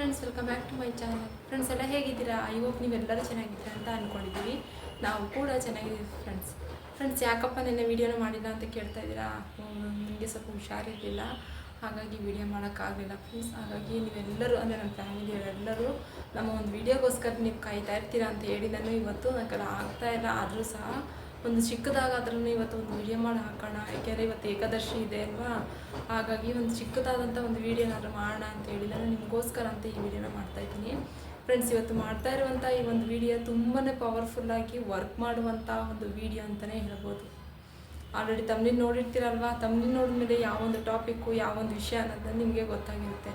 Friends welcome back to my channel friends ಎಲ್ಲ ಹೇಗಿದ್ದೀರಾ? I hope ನೀವೆಲ್ಲರೂ ಚೆನ್ನಾಗಿದ್ದೀರಾ ಅಂತ ಅಂದ್ಕೊಂಡಿದ್ದೀವಿ ನಾವು ಕೂಡ ಚೆನ್ನಾಗಿದ್ದೀವಿ ಫ್ರೆಂಡ್ಸ್ ಫ್ರೆಂಡ್ಸ್ ಯಾಕಪ್ಪ ನಿನ್ನೆ ವೀಡಿಯೋನ ಮಾಡಿಲ್ಲ ಅಂತ ಕೇಳ್ತಾ ಇದ್ದೀರಾ? ನನಗೆ ಸ್ವಲ್ಪ ಹುಷಾರಿರಲಿಲ್ಲ. ಹಾಗಾಗಿ ವಿಡಿಯೋ ಮಾಡೋಕ್ಕಾಗಲಿಲ್ಲ ಫ್ರೆಂಡ್ಸ್ ಹಾಗಾಗಿ ನೀವೆಲ್ಲರೂ, ಅಂದರೆ ನನ್ನ ಫ್ಯಾಮಿಲಿಯವರೆಲ್ಲರೂ ನಮ್ಮ ಒಂದು ವೀಡಿಯೋಗೋಸ್ಕರ ನೀವು ಕಾಯ್ತಾ ಇರ್ತೀರಾ ಅಂತ ಹೇಳಿ ನಾನು ಇವತ್ತು ನನಗೆಲ್ಲ ಆಗ್ತಾ ಇಲ್ಲ, ಆದರೂ ಸಹ ಒಂದು ಚಿಕ್ಕದಾಗಾದ್ರೂ ಇವತ್ತು ಒಂದು ವಿಡಿಯೋ ಮಾಡಿ ಹಾಕೋಣ. ಯಾಕೆಂದರೆ ಇವತ್ತು ಏಕಾದಶಿ ಇದೆ ಅಲ್ವಾ? ಹಾಗಾಗಿ ಒಂದು ಚಿಕ್ಕದಾದಂಥ ಒಂದು ವಿಡಿಯೋ ಏನಾದ್ರು ಮಾಡೋಣ ಅಂತ ಹೇಳಿ ನಾನು ನಿಮಗೋಸ್ಕರ ಅಂತ ಈ ವಿಡಿಯೋನ ಮಾಡ್ತಾ ಇದ್ದೀನಿ. ಫ್ರೆಂಡ್ಸ್ ಇವತ್ತು ಮಾಡ್ತಾ ಇರುವಂಥ ಈ ಒಂದು ವಿಡಿಯೋ ತುಂಬಾ ಪವರ್ಫುಲ್ಲಾಗಿ ವರ್ಕ್ ಮಾಡುವಂಥ ಒಂದು ವಿಡಿಯೋ ಅಂತಲೇ ಹೇಳ್ಬೋದು. ಆಲ್ರೆಡಿ ತಮ್ಮಲ್ಲಿ ನೋಡಿರ್ತೀರಲ್ವಾ? ತಮ್ಮಲ್ಲಿ ನೋಡಿದ್ಮೇಲೆ ಯಾವೊಂದು ಟಾಪಿಕ್ಕು ಯಾವೊಂದು ವಿಷಯ ಅನ್ನೋದನ್ನ ನಿಮಗೆ ಗೊತ್ತಾಗಿರುತ್ತೆ.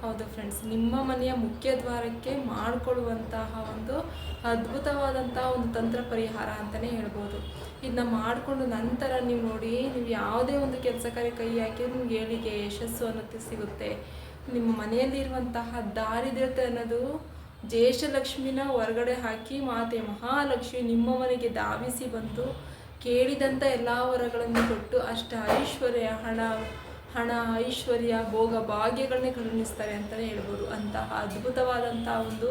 ಹೌದು ಫ್ರೆಂಡ್ಸ್ ನಿಮ್ಮ ಮನೆಯ ಮುಖ್ಯ ದ್ವಾರಕ್ಕೆ ಮಾಡಿಕೊಳ್ಳುವಂತಹ ಒಂದು ಅದ್ಭುತವಾದಂತಹ ಒಂದು ತಂತ್ರ ಪರಿಹಾರ ಅಂತಲೇ ಹೇಳ್ಬೋದು. ಇದನ್ನ ಮಾಡಿಕೊಂಡು ನಂತರ ನೀವು ನೋಡಿ, ನೀವು ಯಾವುದೇ ಒಂದು ಕೆಲಸ ಕಾರ್ಯ ಕೈ ಹಾಕಿ ನಿಮ್ಗೆ ಏಳಿಗೆ ಯಶಸ್ಸು ಅನ್ನೋದು ಸಿಗುತ್ತೆ. ನಿಮ್ಮ ಮನೆಯಲ್ಲಿರುವಂತಹ ದಾರಿದ್ರ್ಯತೆ ಅನ್ನೋದು ಜೇಷಲಕ್ಷ್ಮಿನ ಹೊರಗಡೆ ಹಾಕಿ ಮಾತೆ ಮಹಾಲಕ್ಷ್ಮಿ ನಿಮ್ಮ ಮನೆಗೆ ಧಾವಿಸಿ ಬಂದು ಕೇಳಿದಂಥ ಎಲ್ಲ ವರಗಳನ್ನು ಕೊಟ್ಟು ಅಷ್ಟ ಐಶ್ವರ್ಯ, ಹಣ ಹಣ, ಐಶ್ವರ್ಯ, ಭೋಗ ಭಾಗ್ಯಗಳನ್ನೇ ಕರುಣಿಸ್ತಾರೆ ಅಂತಲೇ ಹೇಳ್ಬೋದು. ಅಂತಹ ಅದ್ಭುತವಾದಂತಹ ಒಂದು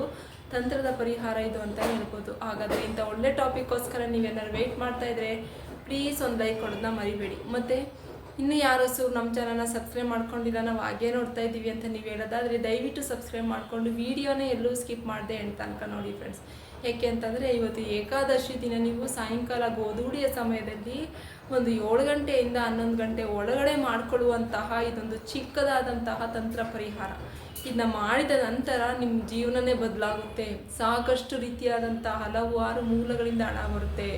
ತಂತ್ರದ ಪರಿಹಾರ ಇದು ಅಂತ ಹೇಳ್ಬೋದು. ಹಾಗಾದರೆ ಇಂಥ ಒಳ್ಳೆ ಟಾಪಿಕ್ಗೋಸ್ಕರ ನೀವೇನಾದ್ರು ವೆಯ್ಟ್ ಮಾಡ್ತಾ ಇದ್ರೆ ಪ್ಲೀಸ್ ಒಂದು ಲೈಕ್ ಕೊಡೋದನ್ನ ಮರಿಬೇಡಿ. ಮತ್ತು ಇನ್ನು ಯಾರು ಸು ನಮ್ಮ ಚಾನಲ್ನ ಸಬ್ಸ್ಕ್ರೈಬ್ ಮಾಡ್ಕೊಂಡಿಲ್ಲ, ನಾವು ಹಾಗೇ ನೋಡ್ತಾ ಇದ್ದೀವಿ ಅಂತ ನೀವು ಹೇಳೋದಾದರೆ ದಯವಿಟ್ಟು ಸಬ್ಸ್ಕ್ರೈಬ್ ಮಾಡಿಕೊಂಡು ವೀಡಿಯೋನೇ ಎಲ್ಲೂ ಸ್ಕಿಪ್ ಮಾಡದೆ ಅಂತ ತನಕ ನೋಡಿ ಫ್ರೆಂಡ್ಸ್ ಏಕೆ ಅಂತಂದರೆ ಇವತ್ತು ಏಕಾದಶಿ ದಿನ ನೀವು ಸಾಯಂಕಾಲ ಗೋಧೂಡಿಯ ಸಮಯದಲ್ಲಿ ಒಂದು ಏಳು ಗಂಟೆಯಿಂದ ಹನ್ನೊಂದು ಗಂಟೆ ಒಳಗಡೆ ಮಾಡಿಕೊಳ್ಳುವಂತಹ ಇದೊಂದು ಚಿಕ್ಕದಾದಂತಹ ತಂತ್ರ ಪರಿಹಾರ. ಇದನ್ನ ಮಾಡಿದ ನಂತರ ನಿಮ್ಮ ಜೀವನನೇ ಬದಲಾಗುತ್ತೆ. ಸಾಕಷ್ಟು ರೀತಿಯಾದಂತಹ ಹಲವಾರು ಮೂಲಗಳಿಂದ ಹಣ ಬರುತ್ತೆ.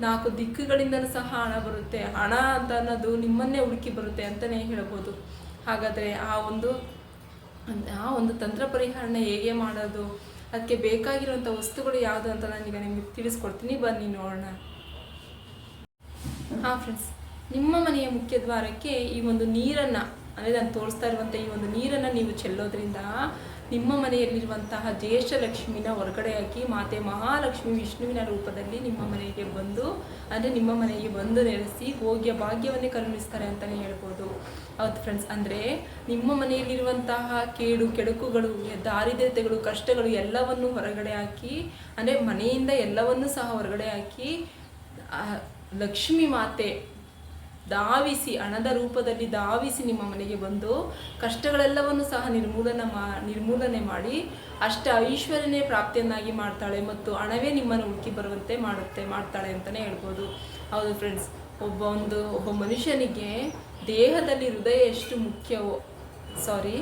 ನಾಲ್ಕು ದಿಕ್ಕುಗಳಿಂದಲೂ ಸಹ ಹಣ ಬರುತ್ತೆ. ಹಣ ಅಂತ ಅನ್ನೋದು ನಿಮ್ಮನ್ನೇ ಹುಡುಕಿ ಬರುತ್ತೆ ಅಂತಲೇ ಹೇಳ್ಬೋದು. ಹಾಗಾದರೆ ಆ ಒಂದು ಆ ಒಂದು ತಂತ್ರ ಪರಿಹಾರನ ಹೇಗೆ ಮಾಡೋದು? ಅದಕ್ಕೆ ಬೇಕಾಗಿರುವಂಥ ವಸ್ತುಗಳು ಯಾವುದು ಅಂತ ನಾನೀಗ ನಿಮಗೆ ತಿಳಿಸ್ಕೊಡ್ತೀನಿ. ಬನ್ನಿ ನೋಡೋಣ. ಹಾಂ ಫ್ರೆಂಡ್ಸ್ ನಿಮ್ಮ ಮನೆಯ ಮುಖ್ಯ ದ್ವಾರಕ್ಕೆ ಈ ಒಂದು ನೀರನ್ನು, ಅಂದರೆ ನಾನು ತೋರಿಸ್ತಾ ಇರುವಂಥ ಈ ಒಂದು ನೀರನ್ನು ನೀವು ಚೆಲ್ಲೋದ್ರಿಂದ ನಿಮ್ಮ ಮನೆಯಲ್ಲಿರುವಂತಹ ಜ್ಯೇಷ್ಠಲಕ್ಷ್ಮಿನ ಹೊರಗಡೆ ಹಾಕಿ ಮಾತೆ ಮಹಾಲಕ್ಷ್ಮಿ ವಿಷ್ಣುವಿನ ರೂಪದಲ್ಲಿ ನಿಮ್ಮ ಮನೆಗೆ ಬಂದು, ಅಂದರೆ ನಿಮ್ಮ ಮನೆಗೆ ಬಂದು ನೆಲೆಸಿ ಹೋಗಿಯ ಭಾಗ್ಯವನ್ನೇ ಕರುಣಿಸ್ತಾರೆ ಅಂತಲೇ ಹೇಳ್ಬೋದು. ಹೌದು ಫ್ರೆಂಡ್ಸ್ ಅಂದರೆ ನಿಮ್ಮ ಮನೆಯಲ್ಲಿರುವಂತಹ ಕೇಡು ಕೆಡುಕುಗಳು, ದಾರಿದ್ರ್ಯತೆಗಳು, ಕಷ್ಟಗಳು ಎಲ್ಲವನ್ನು ಹೊರಗಡೆ ಹಾಕಿ, ಅಂದರೆ ಮನೆಯಿಂದ ಎಲ್ಲವನ್ನೂ ಸಹ ಹೊರಗಡೆ ಹಾಕಿ ಲಕ್ಷ್ಮಿ ಮಾತೆ ಧಾವಿಸಿ ಹಣದ ರೂಪದಲ್ಲಿ ಧಾವಿಸಿ ನಿಮ್ಮ ಮನೆಗೆ ಬಂದು ಕಷ್ಟಗಳೆಲ್ಲವನ್ನು ಸಹ ನಿರ್ಮೂಲನ ಮಾ, ನಿರ್ಮೂಲನೆ ಮಾಡಿ, ಅಷ್ಟ ಐಶ್ವರ್ಯನೇ ಪ್ರಾಪ್ತಿಯನ್ನಾಗಿ ಮಾಡ್ತಾಳೆ ಮತ್ತು ಹಣವೇ ನಿಮ್ಮನ್ನು ಹುಡುಕಿ ಬರುವಂತೆ ಮಾಡುತ್ತೆ, ಮಾಡ್ತಾಳೆ ಅಂತಲೇ ಹೇಳ್ಬೋದು. ಹೌದು ಫ್ರೆಂಡ್ಸ್ ಒಬ್ಬ ಒಂದು, ಒಬ್ಬ ಮನುಷ್ಯನಿಗೆ ದೇಹದಲ್ಲಿ ಹೃದಯ ಎಷ್ಟು ಮುಖ್ಯವೋ ಸಾರಿ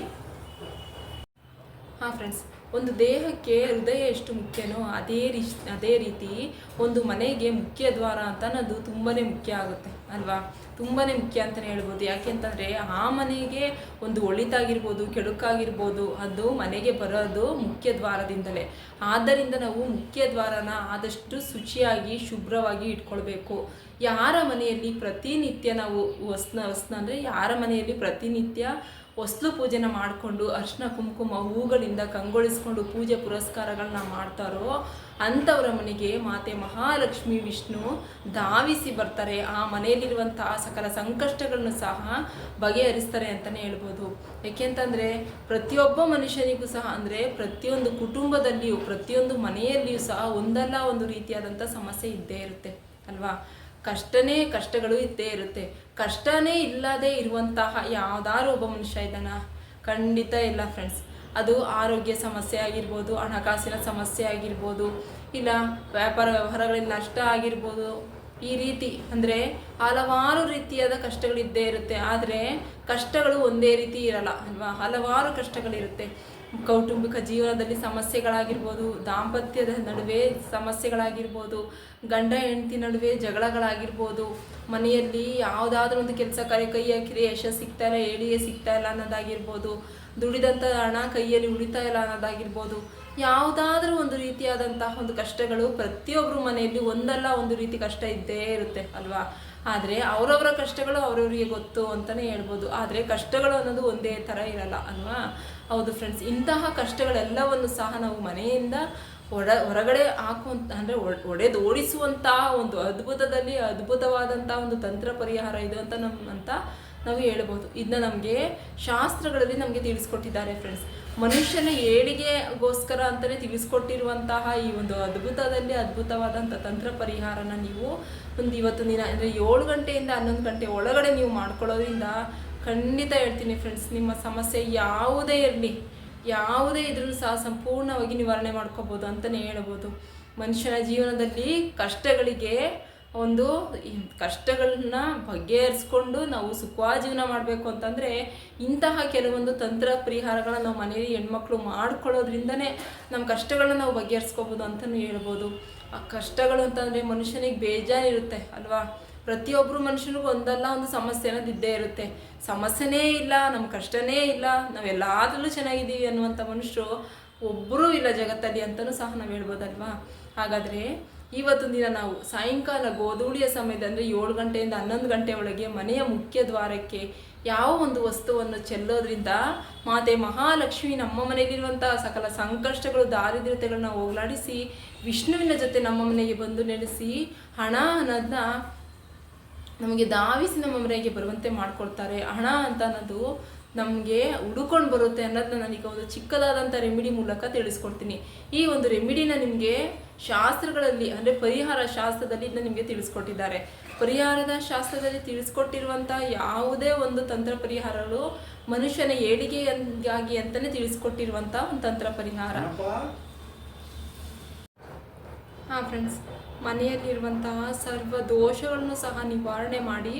ಹಾಂ ಫ್ರೆಂಡ್ಸ್ ಒಂದು ದೇಹಕ್ಕೆ ಹೃದಯ ಎಷ್ಟು ಮುಖ್ಯನೋ ಅದೇ ರೀ ಅದೇ ರೀತಿ ಒಂದು ಮನೆಗೆ ಮುಖ್ಯ ದ್ವಾರ ಅಂತ ಅನ್ನೋದು ತುಂಬಾ ಮುಖ್ಯ ಆಗುತ್ತೆ, ಅಲ್ವಾ? ತುಂಬಾ ಮುಖ್ಯ ಅಂತಲೇ ಹೇಳ್ಬೋದು. ಯಾಕೆಂತಂದರೆ ಆ ಮನೆಗೆ ಒಂದು ಒಳಿತಾಗಿರ್ಬೋದು, ಕೆಡುಕಾಗಿರ್ಬೋದು, ಅದು ಮನೆಗೆ ಬರೋದು ಮುಖ್ಯ ದ್ವಾರದಿಂದಲೇ. ಆದ್ದರಿಂದ ನಾವು ಮುಖ್ಯ ದ್ವಾರನ ಆದಷ್ಟು ಶುಚಿಯಾಗಿ, ಶುಭ್ರವಾಗಿ ಇಟ್ಕೊಳ್ಬೇಕು. ಯಾರ ಮನೆಯಲ್ಲಿ ಪ್ರತಿನಿತ್ಯ ನಾವು ವಸ್ನ ವಸ್ನ ಅಂದರೆ ಯಾರ ಮನೆಯಲ್ಲಿ ಪ್ರತಿನಿತ್ಯ ಹೊಸ್ಲು ಪೂಜೆನ ಮಾಡಿಕೊಂಡು ಅರ್ಶಿನ, ಕುಂಕುಮ, ಹೂಗಳಿಂದ ಕಂಗೊಳಿಸ್ಕೊಂಡು ಪೂಜೆ ಪುರಸ್ಕಾರಗಳನ್ನ ಮಾಡ್ತಾರೋ ಅಂಥವರ ಮನೆಗೆ ಮಾತೆ ಮಹಾಲಕ್ಷ್ಮಿ, ವಿಷ್ಣು ಧಾವಿಸಿ ಬರ್ತಾರೆ. ಆ ಮನೆಯಲ್ಲಿರುವಂತಹ ಸಕಲ ಸಂಕಷ್ಟಗಳನ್ನು ಸಹ ಬಗೆಹರಿಸ್ತಾರೆ ಅಂತಲೇ ಹೇಳ್ಬೋದು. ಯಾಕೆಂತಂದರೆ ಪ್ರತಿಯೊಬ್ಬ ಮನುಷ್ಯನಿಗೂ ಸಹ ಅಂದರೆ ಪ್ರತಿಯೊಂದು ಕುಟುಂಬದಲ್ಲಿಯೂ ಪ್ರತಿಯೊಂದು ಮನೆಯಲ್ಲಿಯೂ ಸಹ ಒಂದಲ್ಲ ಒಂದು ರೀತಿಯಾದಂಥ ಸಮಸ್ಯೆ ಇದ್ದೇ ಇರುತ್ತೆ, ಅಲ್ವಾ? ಕಷ್ಟನೇ ಕಷ್ಟಗಳು ಇದ್ದೇ ಇರುತ್ತೆ. ಕಷ್ಟನೇ ಇಲ್ಲದೆ ಇರುವಂತಹ ಯಾವ್ದಾರು ಒಬ್ಬ ಮನುಷ್ಯ ಇದ್ದಾನ? ಖಂಡಿತ ಇಲ್ಲ ಫ್ರೆಂಡ್ಸ್ ಅದು ಆರೋಗ್ಯ ಸಮಸ್ಯೆ ಆಗಿರ್ಬೋದು, ಹಣಕಾಸಿನ ಸಮಸ್ಯೆ ಆಗಿರ್ಬೋದು, ಇಲ್ಲ ವ್ಯಾಪಾರ ವ್ಯವಹಾರಗಳಲ್ಲಿ ನಷ್ಟ ಆಗಿರ್ಬೋದು. ಈ ರೀತಿ ಅಂದರೆ ಹಲವಾರು ರೀತಿಯಾದ ಕಷ್ಟಗಳಿದ್ದೇ ಇರುತ್ತೆ. ಆದರೆ ಕಷ್ಟಗಳು ಒಂದೇ ರೀತಿ ಇರಲ್ಲ ಅಲ್ವಾ? ಹಲವಾರು ಕಷ್ಟಗಳಿರುತ್ತೆ. ಕೌಟುಂಬಿಕ ಜೀವನದಲ್ಲಿ ಸಮಸ್ಯೆಗಳಾಗಿರ್ಬೋದು, ದಾಂಪತ್ಯದ ನಡುವೆ ಸಮಸ್ಯೆಗಳಾಗಿರ್ಬೋದು, ಗಂಡ ಹೆಂಡತಿ ನಡುವೆ ಜಗಳಗಳಾಗಿರ್ಬೋದು, ಮನೆಯಲ್ಲಿ ಯಾವುದಾದ್ರೂ ಒಂದು ಕೆಲಸ ಕಾರ್ಯ ಕೈ ಹಾಕಿದ್ರೆ ಯಶಸ್ಸು ಸಿಗ್ತಾ ಇಲ್ಲ ಏಳಿಗೆ ಸಿಗ್ತಾ ಇಲ್ಲ ಅನ್ನೋದಾಗಿರ್ಬೋದು, ದುಡಿದಂಥ ಹಣ ಕೈಯಲ್ಲಿ ಉಳಿತಾ ಇಲ್ಲ ಅನ್ನೋದಾಗಿರ್ಬೋದು, ಯಾವುದಾದ್ರೂ ಒಂದು ರೀತಿಯಾದಂತಹ ಒಂದು ಕಷ್ಟಗಳು ಪ್ರತಿಯೊಬ್ಬರು ಮನೆಯಲ್ಲಿ ಒಂದಲ್ಲ ಒಂದು ರೀತಿ ಕಷ್ಟ ಇದ್ದೇ ಇರುತ್ತೆ, ಅಲ್ವಾ? ಆದರೆ ಅವರವರ ಕಷ್ಟಗಳು ಅವರವರಿಗೆ ಗೊತ್ತು ಅಂತಲೇ ಹೇಳ್ಬೋದು. ಆದರೆ ಕಷ್ಟಗಳು ಅನ್ನೋದು ಒಂದೇ ಥರ ಇರಲ್ಲ, ಅಲ್ವಾ? ಹೌದು ಫ್ರೆಂಡ್ಸ್ ಇಂತಹ ಕಷ್ಟಗಳೆಲ್ಲವನ್ನು ಸಹ ನಾವು ಮನೆಯಿಂದ ಹೊರ ಹೊರಗಡೆ ಹಾಕುವಂತ ಅಂದರೆ ಒಡೆದು ಓಡಿಸುವಂತಹ ಒಂದು ಅದ್ಭುತದಲ್ಲಿ ಅದ್ಭುತವಾದಂಥ ಒಂದು ತಂತ್ರ ಪರಿಹಾರ ಇದು ಅಂತ ನಮ್ಮ ಅಂತ ನಾವು ಹೇಳ್ಬೋದು. ಇದನ್ನ ನಮಗೆ ಶಾಸ್ತ್ರಗಳಲ್ಲಿ ನಮಗೆ ತಿಳಿಸ್ಕೊಟ್ಟಿದ್ದಾರೆ ಫ್ರೆಂಡ್ಸ್ ಮನುಷ್ಯನ ಏಳಿಗೆಗೋಸ್ಕರ ಅಂತಲೇ ತಿಳಿಸ್ಕೊಟ್ಟಿರುವಂತಹ ಈ ಒಂದು ಅದ್ಭುತದಲ್ಲಿ ಅದ್ಭುತವಾದಂಥ ತಂತ್ರ ಪರಿಹಾರನ ನೀವು ಒಂದು ಇವತ್ತು ದಿನ, ಅಂದರೆ ಏಳು ಗಂಟೆಯಿಂದ ಹನ್ನೊಂದು ಗಂಟೆ ಒಳಗಡೆ ನೀವು ಮಾಡ್ಕೊಳ್ಳೋದ್ರಿಂದ ಖಂಡಿತ ಹೇಳ್ತೀನಿ ಫ್ರೆಂಡ್ಸ್ ನಿಮ್ಮ ಸಮಸ್ಯೆ ಯಾವುದೇ ಇರಲಿ, ಯಾವುದೇ ಇದ್ರೂ ಸಹ ಸಂಪೂರ್ಣವಾಗಿ ನಿವಾರಣೆ ಮಾಡ್ಕೋಬೋದು ಅಂತಲೇ ಹೇಳ್ಬೋದು. ಮನುಷ್ಯನ ಜೀವನದಲ್ಲಿ ಕಷ್ಟಗಳಿಗೆ ಒಂದು ಕಷ್ಟಗಳನ್ನ ಬಗೆಹರಿಸ್ಕೊಂಡು ನಾವು ಸುಖವಾಗಿ ಜೀವನ ಮಾಡಬೇಕು ಅಂತಂದರೆ ಇಂತಹ ಕೆಲವೊಂದು ತಂತ್ರ ಪರಿಹಾರಗಳನ್ನ ನಾವು ಮನೆಯಲ್ಲಿ ಹೆಣ್ಮಕ್ಳು ಮಾಡ್ಕೊಳ್ಳೋದ್ರಿಂದನೇ ನಮ್ಮ ಕಷ್ಟಗಳನ್ನ ನಾವು ಬಗೆಹರಿಸ್ಕೋಬೋದು ಅಂತಲೂ ಹೇಳ್ಬೋದು. ಆ ಕಷ್ಟಗಳು ಅಂತಂದರೆ ಮನುಷ್ಯನಿಗೆ ಬೇಜಾರಿರುತ್ತೆ ಅಲ್ವಾ? ಪ್ರತಿಯೊಬ್ಬರು ಮನುಷ್ಯನಿಗೂ ಒಂದಲ್ಲ ಒಂದು ಸಮಸ್ಯೆ ಅನ್ನೋದು ಇದ್ದೇ ಇರುತ್ತೆ. ಸಮಸ್ಯೆನೇ ಇಲ್ಲ ನಮ್ಮ ಕಷ್ಟನೇ ಇಲ್ಲ, ನಾವೆಲ್ಲಾದ್ರಲ್ಲೂ ಚೆನ್ನಾಗಿದ್ದೀವಿ ಅನ್ನುವಂಥ ಮನುಷ್ಯರು ಒಬ್ಬರೂ ಇಲ್ಲ ಜಗತ್ತಲ್ಲಿ ಅಂತಲೂ ಸಹ ನಾವು ಹೇಳ್ಬೋದಲ್ವಾ? ಹಾಗಾದರೆ ಇವತ್ತು ದಿನ ನಾವು ಸಾಯಂಕಾಲ ಗೋಧೂಳಿಯ ಸಮಯದ ಅಂದರೆ ಏಳು ಗಂಟೆಯಿಂದ ಹನ್ನೊಂದು ಗಂಟೆ ಒಳಗೆ ಮನೆಯ ಮುಖ್ಯ ದ್ವಾರಕ್ಕೆ ಯಾವ ಒಂದು ವಸ್ತುವನ್ನು ಚೆಲ್ಲೋದ್ರಿಂದ ಮಾತೆ ಮಹಾಲಕ್ಷ್ಮಿ ನಮ್ಮ ಮನೆಯಲ್ಲಿರುವಂತಹ ಸಕಲ ಸಂಕಷ್ಟಗಳು, ದಾರಿದ್ರ್ಯತೆಗಳನ್ನ ಹೋಗಲಾಡಿಸಿ, ವಿಷ್ಣುವಿನ ಜೊತೆ ನಮ್ಮ ಮನೆಗೆ ಬಂದು ನೆಲೆಸಿ, ಹಣ ಅನ್ನೋದನ್ನ ನಮಗೆ ಧಾವಿಸಿ ನಮ್ಮ ಮನೆಗೆ ಬರುವಂತೆ ಮಾಡ್ಕೊಳ್ತಾರೆ. ಹಣ ಅಂತ ಅನ್ನೋದು ನಮಗೆ ಹುಡುಕೊಂಡು ಬರುತ್ತೆ ಅನ್ನೋದನ್ನ ನನಗೆ ಒಂದು ಚಿಕ್ಕದಾದಂಥ ರೆಮಿಡಿ ಮೂಲಕ ತಿಳಿಸ್ಕೊಡ್ತೀನಿ. ಈ ಒಂದು ರೆಮಿಡಿನ ನಿಮಗೆ ಶಾಸ್ತ್ರಗಳಲ್ಲಿ ಅಂದರೆ ಪರಿಹಾರ ಶಾಸ್ತ್ರದಲ್ಲಿ ಇದನ್ನ ನಿಮಗೆ ತಿಳಿಸ್ಕೊಟ್ಟಿದ್ದಾರೆ. ಪರಿಹಾರದ ಶಾಸ್ತ್ರದಲ್ಲಿ ತಿಳಿಸ್ಕೊಟ್ಟಿರುವಂಥ ಯಾವುದೇ ಒಂದು ತಂತ್ರ ಪರಿಹಾರಗಳು ಮನುಷ್ಯನ ಏಳಿಗೆಯಾಗಿ ಅಂತಾನೆ ತಿಳಿಸ್ಕೊಟ್ಟಿರುವಂಥ ಒಂದು ತಂತ್ರ ಪರಿಹಾರ. ಹಾ ಫ್ರೆಂಡ್ಸ್ ಮನೆಯಲ್ಲಿರುವಂತಹ ಸರ್ವ ದೋಷಗಳನ್ನು ಸಹ ನಿವಾರಣೆ ಮಾಡಿ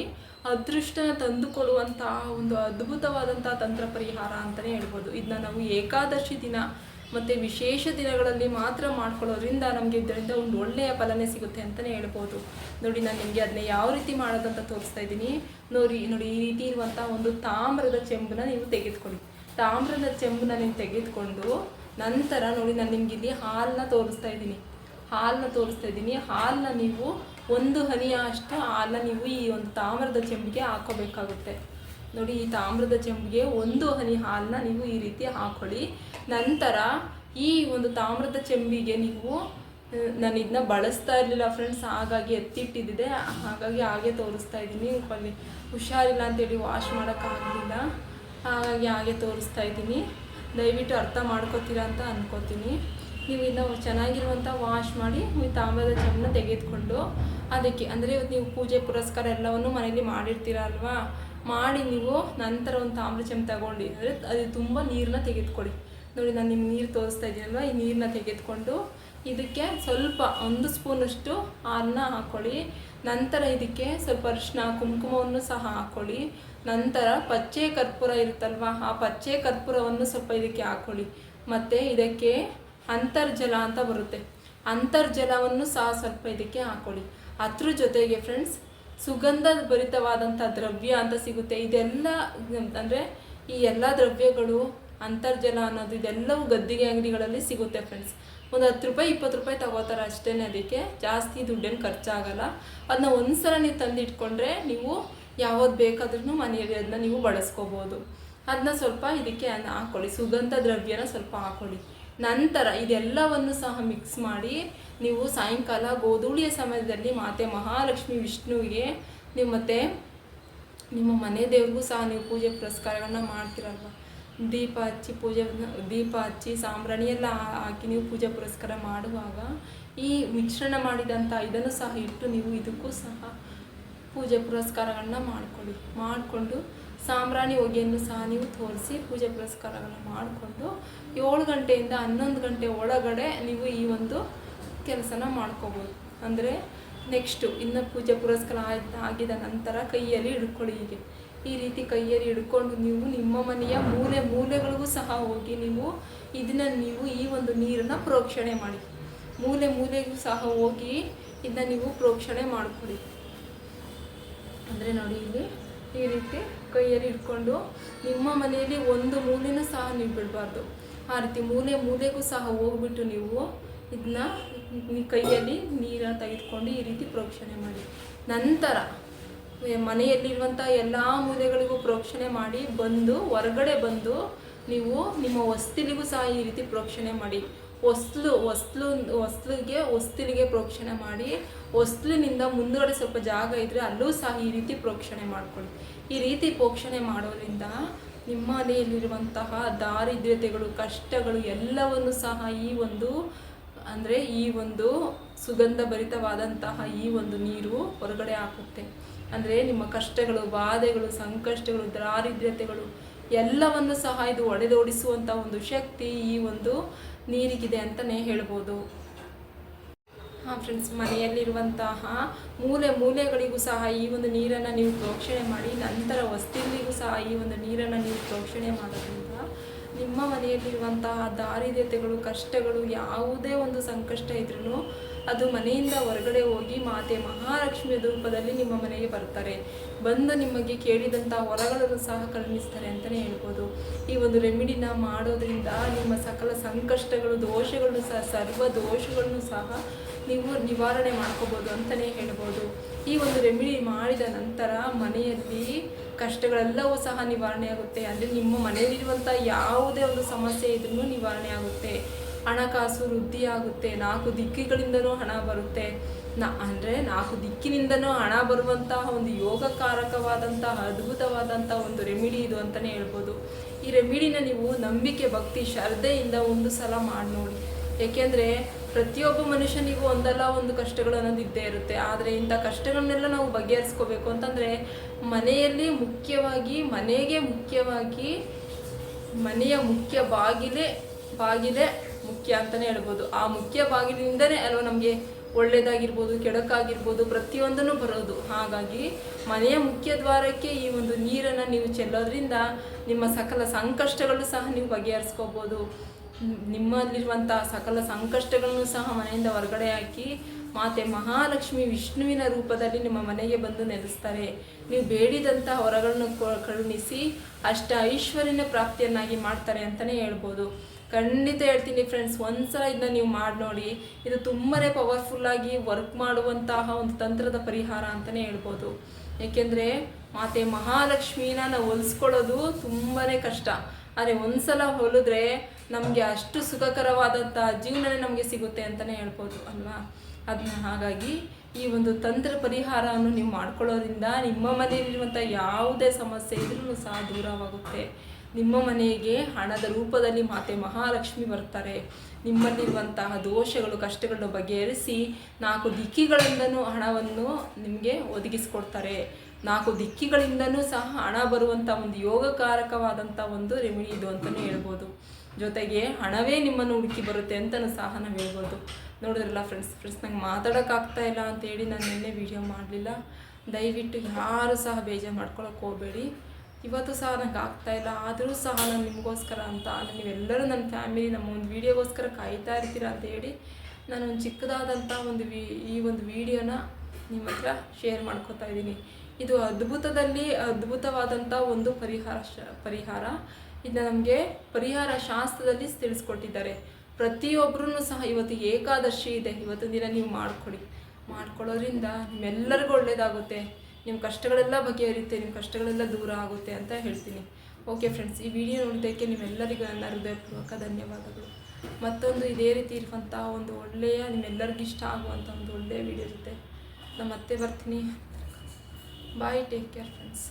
ಅದೃಷ್ಟನ ತಂದುಕೊಳ್ಳುವಂತಹ ಒಂದು ಅದ್ಭುತವಾದಂತಹ ತಂತ್ರ ಪರಿಹಾರ ಅಂತಾನೆ ಹೇಳ್ಬೋದು. ಇದನ್ನ ನಾವು ಏಕಾದಶಿ ದಿನ ಮತ್ತು ವಿಶೇಷ ದಿನಗಳಲ್ಲಿ ಮಾತ್ರ ಮಾಡ್ಕೊಳ್ಳೋದ್ರಿಂದ ನಮಗೆ ಇದರಿಂದ ಒಂದು ಒಳ್ಳೆಯ ಫಲನೆ ಸಿಗುತ್ತೆ ಅಂತಲೇ ಹೇಳ್ಬೋದು. ನೋಡಿ, ನಾನು ನಿಮಗೆ ಅದನ್ನ ಯಾವ ರೀತಿ ಮಾಡೋದಂತ ತೋರಿಸ್ತಾ ಇದ್ದೀನಿ. ನೋಡಿ ನೋಡಿ, ಈ ರೀತಿ ಇರುವಂಥ ಒಂದು ತಾಮ್ರದ ಚೆಂಬನ್ನ ನೀವು ತೆಗೆದುಕೊಳ್ಳಿ. ತಾಮ್ರದ ಚೆಂಬನ್ನ ನೀವು ತೆಗೆದುಕೊಂಡು ನಂತರ ನೋಡಿ, ನಾನು ನಿಮ್ಗೆ ಇಲ್ಲಿ ಹಾಲನ್ನ ತೋರಿಸ್ತಾ ಇದ್ದೀನಿ. ಹಾಲನ್ನ ತೋರಿಸ್ತಾ ಇದ್ದೀನಿ. ಹಾಲನ್ನ ನೀವು ಒಂದು ಹನಿಯ ಅಷ್ಟು ಹಾಲನ್ನ ನೀವು ಈ ಒಂದು ತಾಮ್ರದ ಚೆಂಬಿಗೆ ಹಾಕೋಬೇಕಾಗುತ್ತೆ. ನೋಡಿ, ಈ ತಾಮ್ರದ ಚೆಂಬಿಗೆ ಒಂದು ಹನಿ ಹಾಲನ್ನ ನೀವು ಈ ರೀತಿ ಹಾಕೊಳ್ಳಿ. ನಂತರ ಈ ಒಂದು ತಾಮ್ರದ ಚೆಂಬಿಗೆ ನೀವು ನಾನು ಇದನ್ನ ಬಳಸ್ತಾ ಇರಲಿಲ್ಲ ಫ್ರೆಂಡ್ಸ್ ಹಾಗಾಗಿ ಎತ್ತಿಟ್ಟಿದ್ದಿದೆ. ಹಾಗಾಗಿ ಹಾಗೆ ತೋರಿಸ್ತಾ ಇದ್ದೀನಿ. ಅಲ್ಲಿ ಹುಷಾರಿಲ್ಲ ಅಂತೇಳಿ ವಾಶ್ ಮಾಡೋಕ್ಕಾಗಲಿಲ್ಲ ಹಾಗಾಗಿ ಹಾಗೆ ತೋರಿಸ್ತಾ ಇದ್ದೀನಿ. ದಯವಿಟ್ಟು ಅರ್ಥ ಮಾಡ್ಕೋತೀರಾ ಅಂತ ಅನ್ಕೋತೀನಿ. ನೀವು ಇದನ್ನ ಚೆನ್ನಾಗಿರುವಂಥ ವಾಶ್ ಮಾಡಿ, ಈ ತಾಮ್ರದ ಚೆಂಬನ್ನ ತೆಗೆದುಕೊಂಡು, ಅದಕ್ಕೆ, ಅಂದರೆ ಇವತ್ತು ನೀವು ಪೂಜೆ ಪುರಸ್ಕಾರ ಎಲ್ಲವನ್ನು ಮನೆಯಲ್ಲಿ ಮಾಡಿರ್ತೀರ ಅಲ್ವಾ? ಮಾಡಿ ನೀವು ನಂತರ ಒಂದು ತಾಮ್ರ ಚಮಚ ತಗೊಂಡು ಅಂದರೆ ಅದು ತುಂಬ ನೀರನ್ನ ತೆಗೆದುಕೊಳ್ಳಿ. ನೋಡಿ, ನಾನು ನಿಮ್ಗೆ ನೀರು ತೋರಿಸ್ತಾ ಇದ್ದೀನಲ್ವ ಈ ನೀರನ್ನ ತೆಗೆದುಕೊಂಡು ಇದಕ್ಕೆ ಸ್ವಲ್ಪ ಒಂದು ಸ್ಪೂನಷ್ಟು ಅನ್ನ ಹಾಕ್ಕೊಳ್ಳಿ ನಂತರ ಇದಕ್ಕೆ ಸ್ವಲ್ಪ ಅರಿಶಿನ ಕುಂಕುಮವನ್ನು ಸಹ ಹಾಕ್ಕೊಳ್ಳಿ ನಂತರ ಪಚ್ಚೆ ಕರ್ಪೂರ ಇರುತ್ತಲ್ವ, ಆ ಪಚ್ಚೆ ಕರ್ಪೂರವನ್ನು ಸ್ವಲ್ಪ ಇದಕ್ಕೆ ಹಾಕ್ಕೊಳ್ಳಿ ಮತ್ತು ಇದಕ್ಕೆ ಅಂತರ್ಜಲ ಅಂತ ಬರುತ್ತೆ. ಅಂತರ್ಜಲವನ್ನು ಸಹ ಸ್ವಲ್ಪ ಇದಕ್ಕೆ ಹಾಕ್ಕೊಳ್ಳಿ ಅದ್ರ ಜೊತೆಗೆ ಫ್ರೆಂಡ್ಸ್ ಸುಗಂಧ ಭರಿತವಾದಂಥ ದ್ರವ್ಯ ಅಂತ ಸಿಗುತ್ತೆ. ಇದೆಲ್ಲ, ಅಂದರೆ ಈ ಎಲ್ಲ ದ್ರವ್ಯಗಳು ಅಂತರ್ಜಲ ಅನ್ನೋದು ಇದೆಲ್ಲವೂ ಗದ್ದಿಗೆ ಅಂಗಡಿಗಳಲ್ಲಿ ಸಿಗುತ್ತೆ ಫ್ರೆಂಡ್ಸ್ ಒಂದು ಹತ್ತು ರೂಪಾಯಿ, ಇಪ್ಪತ್ತು ರೂಪಾಯಿ ತಗೋತಾರೆ ಅಷ್ಟೇ ಅದಕ್ಕೆ. ಜಾಸ್ತಿ ದುಡ್ಡೇನು ಖರ್ಚಾಗಲ್ಲ. ಅದನ್ನ ಒಂದ್ಸಲ ನೀವು ತಂದಿಟ್ಕೊಂಡ್ರೆ ನೀವು ಯಾವ್ದು ಬೇಕಾದ್ರೂ ಮನೆಯಲ್ಲಿ ಅದನ್ನ ನೀವು ಬಳಸ್ಕೋಬೋದು. ಅದನ್ನ ಸ್ವಲ್ಪ ಇದಕ್ಕೆ ಹಾಕ್ಕೊಳ್ಳಿ ಸುಗಂಧ ದ್ರವ್ಯನ ಸ್ವಲ್ಪ ಹಾಕ್ಕೊಳ್ಳಿ ನಂತರ ಇದೆಲ್ಲವನ್ನು ಸಹ ಮಿಕ್ಸ್ ಮಾಡಿ ನೀವು ಸಾಯಂಕಾಲ ಗೋಧೂಳಿಯ ಸಮಯದಲ್ಲಿ ಮಾತೆ ಮಹಾಲಕ್ಷ್ಮಿ ವಿಷ್ಣುವಿಗೆ ನೀವು ಮತ್ತೆ ನಿಮ್ಮ ಮನೆ ದೇವ್ರಿಗೂ ಸಹ ನೀವು ಪೂಜೆ ಪುರಸ್ಕಾರಗಳನ್ನ ಮಾಡ್ತೀರಲ್ವ? ದೀಪ ಹಚ್ಚಿ ಪೂಜೆ ದೀಪ ಹಚ್ಚಿ ಸಾಂಬ್ರಾಣಿ ಎಲ್ಲ ಹಾಕಿ ನೀವು ಪೂಜೆ ಪುರಸ್ಕಾರ ಮಾಡುವಾಗ ಈ ಮಿಶ್ರಣ ಮಾಡಿದಂಥ ಇದನ್ನು ಸಹ ಇಟ್ಟು ನೀವು ಇದಕ್ಕೂ ಸಹ ಪೂಜೆ ಪುರಸ್ಕಾರಗಳನ್ನ ಮಾಡಿಕೊಳ್ಳಿ. ಮಾಡಿಕೊಂಡು ಸಾಂಬ್ರಾಣಿ ಹೊಗೆಯನ್ನು ಸಹ ನೀವು ತೋರಿಸಿ ಪೂಜೆ ಪುರಸ್ಕಾರಗಳನ್ನು ಮಾಡಿಕೊಂಡು ಏಳು ಗಂಟೆಯಿಂದ ಹನ್ನೊಂದು ಗಂಟೆ ಒಳಗಡೆ ನೀವು ಈ ಒಂದು ಕೆಲಸನ ಮಾಡ್ಕೋಬೋದು. ಅಂದರೆ ನೆಕ್ಸ್ಟು ಇನ್ನು ಪೂಜೆ ಪುರಸ್ಕಾರ ಆಗಿದ ನಂತರ ಕೈಯಲ್ಲಿ ಹಿಡ್ಕೊಳ್ಳಿ ಹೀಗೆ. ಈ ರೀತಿ ಕೈಯಲ್ಲಿ ಹಿಡ್ಕೊಂಡು ನೀವು ನಿಮ್ಮ ಮನೆಯ ಮೂಲೆ ಮೂಲೆಗಳಿಗೂ ಸಹ ಹೋಗಿ ನೀವು ಇದನ್ನ ನೀವು ಈ ಒಂದು ನೀರನ್ನು ಪ್ರೋಕ್ಷಣೆ ಮಾಡಿ. ಮೂಲೆ ಮೂಲೆಗೂ ಸಹ ಹೋಗಿ ಇದನ್ನ ನೀವು ಪ್ರೋಕ್ಷಣೆ ಮಾಡಿಕೊಡಿ ಅಂದರೆ ನೋಡಿ ಇಲ್ಲಿ ಈ ರೀತಿ ಕೈಯಲ್ಲಿ ಹಿಡ್ಕೊಂಡು ನಿಮ್ಮ ಮನೆಯಲ್ಲಿ ಒಂದು ಮೂಲೆನೂ ಸಹ ನೀವು ಬಿಡಬಾರ್ದು. ಆ ರೀತಿ ಮೂಲೆ ಮೂಲೆಗೂ ಸಹ ಹೋಗ್ಬಿಟ್ಟು ನೀವು ಇದನ್ನ ಕೈಯಲ್ಲಿ ನೀರ ತೆಗೆದುಕೊಂಡು ಈ ರೀತಿ ಪ್ರೋಕ್ಷಣೆ ಮಾಡಿ. ನಂತರ ಮನೆಯಲ್ಲಿರುವಂಥ ಎಲ್ಲ ಮೂಲೆಗಳಿಗೂ ಪ್ರೋಕ್ಷಣೆ ಮಾಡಿ ಬಂದು ಹೊರಗಡೆ ಬಂದು ನೀವು ನಿಮ್ಮ ವಸ್ತಿಲಿಗೂ ಸಹ ಈ ರೀತಿ ಪ್ರೋಕ್ಷಣೆ ಮಾಡಿ. ಹೊಸ್ಲು ಹೊಸ್ಲು, ಹೊಸ್ಲಿಗೆ, ಹೊಸ್ತಿಲಿಗೆ ಪ್ರೋಕ್ಷಣೆ ಮಾಡಿ, ಹೊಸ್ಲಿನಿಂದ ಮುಂದುಗಡೆ ಸ್ವಲ್ಪ ಜಾಗ ಇದ್ದರೆ ಅಲ್ಲೂ ಸಹ ಈ ರೀತಿ ಪ್ರೋಕ್ಷಣೆ ಮಾಡ್ಕೊಳ್ಳಿ. ಈ ರೀತಿ ಪ್ರೋಕ್ಷಣೆ ಮಾಡೋದ್ರಿಂದ ನಿಮ್ಮ ಮನೆಯಲ್ಲಿರುವಂತಹ ದಾರಿದ್ರ್ಯತೆಗಳು, ಕಷ್ಟಗಳು ಎಲ್ಲವನ್ನು ಸಹ ಈ ಒಂದು, ಅಂದರೆ ಈ ಒಂದು ಸುಗಂಧ ಭರಿತವಾದಂತಹ ಈ ಒಂದು ನೀರು ಹೊರಗಡೆ ಹಾಕುತ್ತೆ. ಅಂದರೆ ನಿಮ್ಮ ಕಷ್ಟಗಳು, ಬಾಧೆಗಳು, ಸಂಕಷ್ಟಗಳು, ದಾರಿದ್ರ್ಯತೆಗಳು ಎಲ್ಲವನ್ನು ಸಹ ಇದು ಒಡೆದೋಡಿಸುವಂಥ ಒಂದು ಶಕ್ತಿ ಈ ಒಂದು ನೀರಿಗಿದೆ ಅಂತಲೇ ಹೇಳ್ಬೋದು. ಹಾಂ ಫ್ರೆಂಡ್ಸ್ ಮನೆಯಲ್ಲಿರುವಂತಹ ಮೂಲೆ ಮೂಲೆಗಳಿಗೂ ಸಹ ಈ ಒಂದು ನೀರನ್ನು ನೀವು ಪ್ರೋಕ್ಷಣೆ ಮಾಡಿ, ನಂತರ ವಸ್ತಿಲಿಗೂ ಸಹ ಈ ಒಂದು ನೀರನ್ನು ನೀವು ಪ್ರೋಕ್ಷಣೆ ಮಾಡೋದ್ರಿಂದ ನಿಮ್ಮ ಮನೆಯಲ್ಲಿರುವಂತಹ ದಾರಿದ್ಯತೆಗಳು ಕಷ್ಟಗಳು ಯಾವುದೇ ಒಂದು ಸಂಕಷ್ಟ ಇದ್ರೂ ಅದು ಮನೆಯಿಂದ ಹೊರಗಡೆ ಹೋಗಿ ಮಾತೆ ಮಹಾಲಕ್ಷ್ಮಿಯ ರೂಪದಲ್ಲಿ ನಿಮ್ಮ ಮನೆಗೆ ಬರ್ತಾರೆ. ಬಂದು ನಿಮಗೆ ಕೇಳಿದಂಥ ಹೊರಗಳನ್ನು ಸಹ ಕರುಣಿಸ್ತಾರೆ ಅಂತಲೇ ಹೇಳ್ಬೋದು. ಈ ಒಂದು ರೆಮಿಡಿನ ಮಾಡೋದ್ರಿಂದ ನಿಮ್ಮ ಸಕಲ ಸಂಕಷ್ಟಗಳು ದೋಷಗಳನ್ನು ಸಹ, ಸರ್ವ ದೋಷಗಳನ್ನು ಸಹ ನೀವು ನಿವಾರಣೆ ಮಾಡ್ಕೋಬೋದು ಅಂತಲೇ ಹೇಳ್ಬೋದು. ಈ ಒಂದು ರೆಮಿಡಿ ಮಾಡಿದ ನಂತರ ಮನೆಯಲ್ಲಿ ಕಷ್ಟಗಳೆಲ್ಲವೂ ಸಹ ನಿವಾರಣೆ ಆಗುತ್ತೆ. ಅಂದರೆ ನಿಮ್ಮ ಮನೆಯಲ್ಲಿರುವಂಥ ಯಾವುದೇ ಒಂದು ಸಮಸ್ಯೆ ಇದ್ರೂ ನಿವಾರಣೆ ಆಗುತ್ತೆ. ಹಣಕಾಸು ವೃದ್ಧಿಯಾಗುತ್ತೆ, ನಾಲ್ಕು ದಿಕ್ಕಿಗಳಿಂದನೂ ಹಣ ಬರುತ್ತೆ. ನಾ, ಅಂದರೆ ನಾಲ್ಕು ದಿಕ್ಕಿನಿಂದನೂ ಹಣ ಬರುವಂತಹ ಒಂದು ಯೋಗಕಾರಕವಾದಂತಹ ಅದ್ಭುತವಾದಂಥ ಒಂದು ರೆಮಿಡಿ ಇದು ಅಂತಲೇ ಹೇಳ್ಬೋದು. ಈ ರೆಮಿಡಿನ ನೀವು ನಂಬಿಕೆ, ಭಕ್ತಿ, ಶ್ರದ್ಧೆಯಿಂದ ಒಂದು ಸಲ ಮಾಡಿ ನೋಡಿ. ಏಕೆಂದರೆ ಪ್ರತಿಯೊಬ್ಬ ಮನುಷ್ಯನಿಗೂ ಒಂದಲ್ಲ ಒಂದು ಕಷ್ಟಗಳು ಅನ್ನೋದು ಇದ್ದೇ ಇರುತ್ತೆ. ಆದರೆ ಇಂಥ ಕಷ್ಟಗಳನ್ನೆಲ್ಲ ನಾವು ಬಗೆಹರಿಸ್ಕೋಬೇಕು ಅಂತಂದರೆ ಮನೆಯಲ್ಲಿ ಮುಖ್ಯವಾಗಿ, ಮನೆಗೆ ಮುಖ್ಯವಾಗಿ, ಮನೆಯ ಮುಖ್ಯ ಬಾಗಿಲೇ ಬಾಗಿಲೇ ಮುಖ್ಯ ಅಂತಲೇ ಹೇಳ್ಬೋದು. ಆ ಮುಖ್ಯ ಬಾಗಿಲಿಂದನೇ ಅಲ್ವಾ ನಮಗೆ ಒಳ್ಳೇದಾಗಿರ್ಬೋದು, ಕೆಡಕಾಗಿರ್ಬೋದು, ಪ್ರತಿಯೊಂದನ್ನು ಬರೋದು. ಹಾಗಾಗಿ ಮನೆಯ ಮುಖ್ಯ ದ್ವಾರಕ್ಕೆ ಈ ಒಂದು ನೀರನ್ನು ನೀವು ಚೆಲ್ಲೋದ್ರಿಂದ ನಿಮ್ಮ ಸಕಲ ಸಂಕಷ್ಟಗಳು ಸಹ ನೀವು ಬಗೆಹರಿಸ್ಕೋಬೋದು. ನಿಮ್ಮಲ್ಲಿರುವಂಥ ಸಕಲ ಸಂಕಷ್ಟಗಳನ್ನು ಸಹ ಮನೆಯಿಂದ ಹೊರಗಡೆ ಹಾಕಿ ಮಾತೆ ಮಹಾಲಕ್ಷ್ಮಿ ವಿಷ್ಣುವಿನ ರೂಪದಲ್ಲಿ ನಿಮ್ಮ ಮನೆಗೆ ಬಂದು ನೆಲೆಸ್ತಾರೆ. ನೀವು ಬೇಡಿದಂತಹ ಹೊರಗಳನ್ನು ಕರುಣಿಸಿ ಅಷ್ಟ ಐಶ್ವರ್ಯನ ಪ್ರಾಪ್ತಿಯನ್ನಾಗಿ ಮಾಡ್ತಾರೆ ಅಂತಲೇ ಹೇಳ್ಬೋದು. ಖಂಡಿತ ಹೇಳ್ತೀನಿ ಫ್ರೆಂಡ್ಸ್ ಒಂದ್ಸಲ ಇದನ್ನ ನೀವು ಮಾಡಿ ನೋಡಿ. ಇದು ತುಂಬಾ ಪವರ್ಫುಲ್ಲಾಗಿ ವರ್ಕ್ ಮಾಡುವಂತಹ ಒಂದು ತಂತ್ರದ ಪರಿಹಾರ ಅಂತಲೇ ಹೇಳ್ಬೋದು. ಏಕೆಂದರೆ ಮಾತೆ ಮಹಾಲಕ್ಷ್ಮಿನ ನಾವು ಹೊಲಿಸ್ಕೊಳ್ಳೋದು ತುಂಬಾ ಕಷ್ಟ. ಆದರೆ ಒಂದ್ಸಲ ಹೊಲಿದ್ರೆ ನಮಗೆ ಅಷ್ಟು ಸುಖಕರವಾದಂಥ ಜೀವನನೇ ನಮಗೆ ಸಿಗುತ್ತೆ ಅಂತಲೇ ಹೇಳ್ಬೋದು, ಅಲ್ವಾ? ಅದನ್ನ ಹಾಗಾಗಿ ಈ ಒಂದು ತಂತ್ರ ಪರಿಹಾರವನ್ನು ನೀವು ಮಾಡ್ಕೊಳ್ಳೋದ್ರಿಂದ ನಿಮ್ಮ ಮನೆಯಲ್ಲಿರುವಂಥ ಯಾವುದೇ ಸಮಸ್ಯೆ ಇದ್ರೂ ಸಹ ದೂರವಾಗುತ್ತೆ. ನಿಮ್ಮ ಮನೆಗೆ ಹಣದ ರೂಪದಲ್ಲಿ ಮಾತೆ ಮಹಾಲಕ್ಷ್ಮಿ ಬರ್ತಾರೆ. ನಿಮ್ಮಲ್ಲಿರುವಂತಹ ದೋಷಗಳು, ಕಷ್ಟಗಳನ್ನು ಬಗೆಹರಿಸಿ ನಾಲ್ಕು ದಿಕ್ಕಿಗಳಿಂದನೂ ಹಣವನ್ನು ನಿಮಗೆ ಒದಗಿಸ್ಕೊಡ್ತಾರೆ. ನಾಲ್ಕು ದಿಕ್ಕಿಗಳಿಂದನೂ ಸಹ ಹಣ ಬರುವಂಥ ಒಂದು ಯೋಗಕಾರಕವಾದಂಥ ಒಂದು ರೆಮಿಡಿ ಇದು ಅಂತಲೂ ಹೇಳ್ಬೋದು. ಜೊತೆಗೆ ಹಣವೇ ನಿಮ್ಮನ್ನು ಹುಡುಕಿ ಬರುತ್ತೆ ಅಂತಲೂ ಸಹ ನಾವು ಹೇಳ್ಬೋದು. ನೋಡಿದ್ರಲ್ಲ ಫ್ರೆಂಡ್ಸ್ ಫ್ರೆಂಡ್ಸ್ ನಂಗೆ ಮಾತಾಡೋಕ್ಕಾಗ್ತಾ ಇಲ್ಲ ಅಂತೇಳಿ ನಾನು ನಿನ್ನೆ ವೀಡಿಯೋ ಮಾಡಲಿಲ್ಲ. ದಯವಿಟ್ಟು ಯಾರು ಸಹ ಬೇಜಾರು ಮಾಡ್ಕೊಳಕ್ಕೆ ಹೋಗಬೇಡಿ. ಇವತ್ತು ಸಹ ನಂಗೆ ಆಗ್ತಾ ಇಲ್ಲ, ಆದರೂ ಸಹ ನಾನು ನಿಮಗೋಸ್ಕರ ಅಂತ ನೀವೆಲ್ಲರೂ ನನ್ನ ಫ್ಯಾಮಿಲಿ ನಮ್ಮ ಒಂದು ವೀಡಿಯೋಗೋಸ್ಕರ ಕಾಯ್ತಾ ಇರ್ತೀರ ಅಂತ ಹೇಳಿ ನಾನು ಒಂದು ಚಿಕ್ಕದಾದಂಥ ಒಂದು ವಿ, ಈ ಒಂದು ವೀಡಿಯೋನ ನಿಮ್ಮ ಹತ್ರ ಶೇರ್ ಮಾಡ್ಕೋತಾ ಇದ್ದೀನಿ. ಇದು ಅದ್ಭುತದಲ್ಲಿ ಅದ್ಭುತವಾದಂಥ ಒಂದು ಪರಿಹಾರ ಶ, ಪರಿಹಾರ. ಇದನ್ನ ನಮಗೆ ಪರಿಹಾರ ಶಾಸ್ತ್ರದಲ್ಲಿ ತಿಳಿಸ್ಕೊಟ್ಟಿದ್ದಾರೆ. ಪ್ರತಿಯೊಬ್ಬರೂ ಸಹ ಇವತ್ತು ಏಕಾದಶಿ ಇದೆ. ಇವತ್ತಿನ ದಿನ ನೀವು ಮಾಡಿಕೊಡಿ ಮಾಡ್ಕೊಳ್ಳೋದ್ರಿಂದ ನಿಮ್ಮೆಲ್ಲರಿಗೂ ಒಳ್ಳೆಯದಾಗುತ್ತೆ ನಿಮ್ಮ ಕಷ್ಟಗಳೆಲ್ಲ ಬಗೆಹರಿಯುತ್ತೆ, ನಿಮ್ಮ ಕಷ್ಟಗಳೆಲ್ಲ ದೂರ ಆಗುತ್ತೆ ಅಂತ ಹೇಳ್ತೀನಿ. ಓಕೆ ಫ್ರೆಂಡ್ಸ್ ಈ ವಿಡಿಯೋ ನೋಡಿದ್ದಕ್ಕೆ ನಿಮ್ಮೆಲ್ಲರಿಗೂ ನನ್ನ ಹೃದಯಪೂರ್ವಕ ಧನ್ಯವಾದಗಳು. ಮತ್ತೊಂದು ಇದೇ ರೀತಿ ಇರುವಂಥ ಒಂದು ಒಳ್ಳೆಯ, ನಿಮ್ಮೆಲ್ಲರಿಗೂ ಇಷ್ಟ ಆಗುವಂಥ ಒಂದು ಒಳ್ಳೆಯ ವಿಡಿಯೋ ಇರುತ್ತೆ ನಾನು ಮತ್ತೆ ಬರ್ತೀನಿ. Bye take care friends